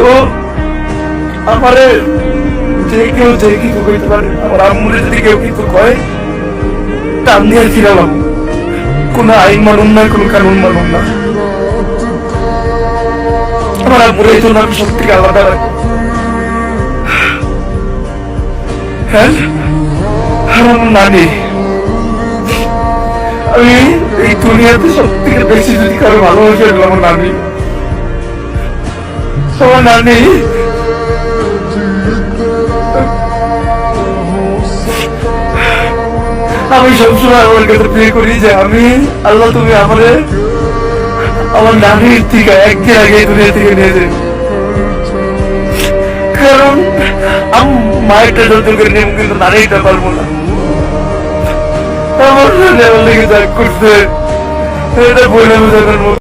তো আমারে যে কেউ যে কিছু পারে, আমার যদি কেউ কিছু কয় ফিরালাম। কোনো আইন মানুন না, কোনো কানুন মানুন না। আমার এই জন্য আমি আলাদা রাখি হ্যাঁ? আমি এই দুনিয়াতে সব থেকে বেশি যদি কারও ভালোবাসে আমার নানি। নানি আমি সবসময় আমার কাছে প্রে করি যে আমি, আল্লাহ তুমি আমারে, আমার নানির থেকে একদিন আগে দুনিয়া থেকে নিয়ে যাবে। কারণ, আমি মায়েরটা যত করে নেব কিন্তু নানিটা পারব না। আমার লেগে যা করছে, এটা বলে বোঝানোর